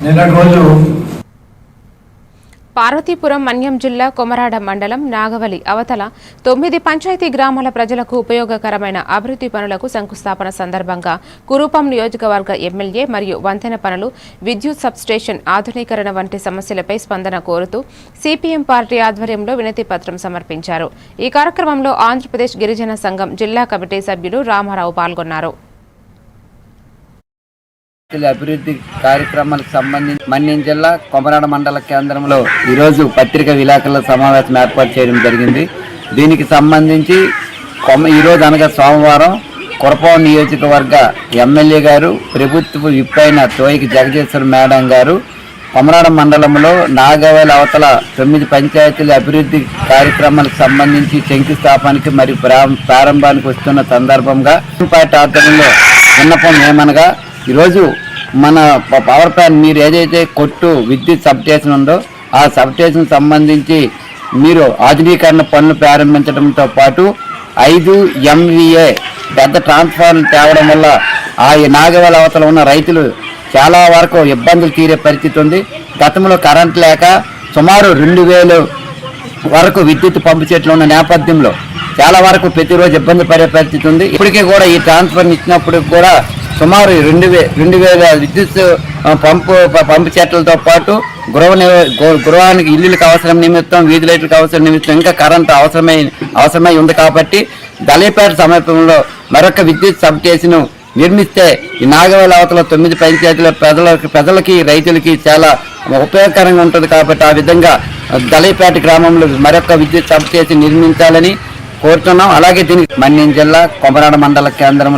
నిన్నటి రోజు పార్వతీపురం మన్యం జిల్లా కొమరాడ మండలం నాగవలి అవతల తొమ్మిది పంచాయతీ గ్రామాల ప్రజలకు ఉపయోగకరమైన అభివృద్ధి పనులకు శంకుస్థాపన సందర్భంగా కురూపం నియోజకవర్గ ఎమ్మెల్యే మరియు వంతెన పనులు విద్యుత్ సబ్స్టేషన్ ఆధునీకరణ వంటి సమస్యలపై స్పందన కోరుతూ సిపిఎం పార్టీ ఆధ్వర్యంలో వినతి పత్రం సమర్పించారు. ఈ కార్యక్రమంలో ఆంధ్రప్రదేశ్ గిరిజన సంఘం జిల్లా కమిటీ సభ్యులు రామారావు పాల్గొన్నారు. అభివృద్ధి కార్యక్రమాలకు సంబంధించి మన్యం జిల్లా కొమరాడ మండల కేంద్రంలో ఈరోజు పత్రికా విలేకరుల సమావేశం ఏర్పాటు చేయడం జరిగింది. దీనికి సంబంధించి కొమ ఈరోజు అనగా సోమవారం కురపాం నియోజకవర్గ ఎమ్మెల్యే గారు ప్రభుత్వ విప్ అయిన తోయికి జగదీశ్వర్ మేడం గారు కొమరాడ మండలంలో నాగవేల అవతల తొమ్మిది పంచాయతీల అభివృద్ధి కార్యక్రమాలకు సంబంధించి శంకుస్థాపనకి మరియు ప్రారంభానికి వస్తున్న సందర్భంగా పార్టీ ఆధ్వర్యంలో విన్నపం ఏమనగా ఈరోజు మన పవర్ ప్లాంట్ మీరు ఏదైతే కొట్టు విద్యుత్ సబ్స్టేషన్ ఉందో ఆ సబ్స్టేషన్ సంబంధించి మీరు ఆధునీకరణ పనులు ప్రారంభించడంతో పాటు ఐదు ఎంవిఏ పెద్ద ట్రాన్స్ఫార్మర్ తేవడం వల్ల ఆ నాగవేల అవతల ఉన్న రైతులు చాలా వరకు ఇబ్బందులు తీరే పరిస్థితి ఉంది. గతంలో కరెంట్ లేక సుమారు రెండు వేలు వరకు విద్యుత్ పంపు చెట్లు ఉన్న నేపథ్యంలో చాలా వరకు ప్రతిరోజు ఇబ్బంది పడే పరిస్థితి ఉంది. ఇప్పటికీ కూడా ఈ ట్రాన్స్ఫర్ ఇచ్చినప్పుడు కూడా సుమారు రెండు వే రెండు వేల విద్యుత్ పంపు పంపు చెట్లతో పాటు గృహ నివ- గృహానికి ఇల్లులకు అవసరం నిమిత్తం వీధి లైట్లకు అవసరం నిమిత్తం ఇంకా కరెంట్ అవసరమై అవసరమై ఉంది కాబట్టి దళిపేట సమీపంలో మరొక విద్యుత్ సబ్ స్టేషన్ నిర్మిస్తే ఈ నాగవేల అవతల తొమ్మిది పంచాయతీల ప్రజలకి ప్రజలకి రైతులకి చాలా ఉపయోగకరంగా ఉంటుంది కాబట్టి ఆ విధంగా దళిపేట గ్రామంలో మరొక విద్యుత్ సబ్ స్టేషన్ నిర్మించాలని కోరుతున్నాం. అలాగే దీనికి మన్యం జిల్లా కొమరాడ మండల కేంద్రం